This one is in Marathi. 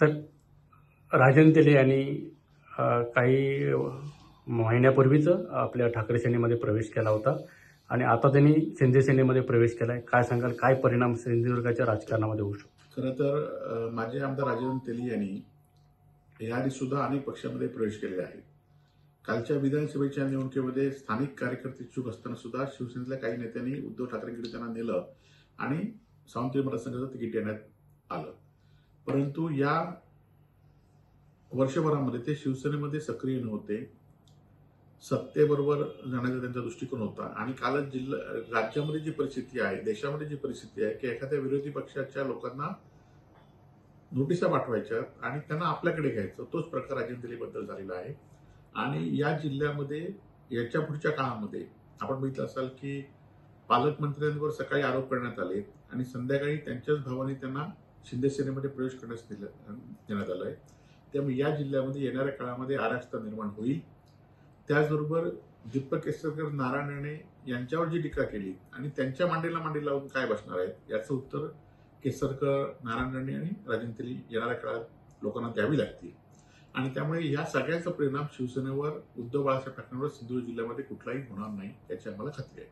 तर राजन तेले यांनी काही महिन्यापूर्वीच आपल्या ठाकरे सेनेमध्ये प्रवेश केला होता. आणि आता त्यांनी शिंदे सेनेमध्ये प्रवेश केला आहे काय सांगाल? काय परिणाम सिंधुदुर्गाच्या राजकारणामध्ये होऊ शकतो? खरं तर माझे आमदार राजन तेली यांनी याआधी सुद्धा अनेक पक्षामध्ये प्रवेश केलेले आहे कालच्या विधानसभेच्या निवडणुकीमध्ये स्थानिक कार्यकर्ते इच्छुक असताना सुद्धा शिवसेनेतल्या काही नेत्यांनी उद्धव ठाकरेंकडे त्यांना नेलं आणि सावंतवाडी मतदारसंघाचं तिकीट देण्यात आलं. परंतु या वर्षभरामध्ये ते शिवसेनेमध्ये सक्रिय नव्हते. सत्तेबरोबर जाण्याचा त्यांचा दृष्टिकोन होता. आणि कालच जिल्हा राज्यामध्ये जी परिस्थिती आहे देशामध्ये जी परिस्थिती आहे की एखाद्या विरोधी पक्षाच्या लोकांना नोटिसा पाठवायच्या आणि त्यांना आपल्याकडे घ्यायचं तोच प्रकार राजेंद्रीबद्दल झालेला आहे. आणि या जिल्ह्यामध्ये याच्या पुढच्या काळामध्ये आपण बघितलं असाल की पालकमंत्र्यांवर सकाळी आरोप करण्यात आले आणि संध्याकाळी त्यांच्याच भावाने त्यांना शिंदे सेनेमध्ये प्रवेश करण्यास दिलं देण्यात आलं आहे. त्यामुळे या जिल्ह्यामध्ये येणाऱ्या काळामध्ये अराजकता निर्माण होईल. त्याचबरोबर दीपक केसरकर नारायणने यांच्यावर जी टीका केली आणि त्यांच्या मांडीला मांडी लावून काय बसणार आहेत याचं उत्तर केसरकर नारायण राणे आणि राजेंद्री येणाऱ्या काळात लोकांना द्यावी लागतील. आणि त्यामुळे या सगळ्याचा परिणाम शिवसेनेवर उद्धव बाळासाहेब ठाकरेंवर सिंधुदुर्ग जिल्ह्यामध्ये कुठलाही होणार नाही याची आम्हाला खात्री आहे.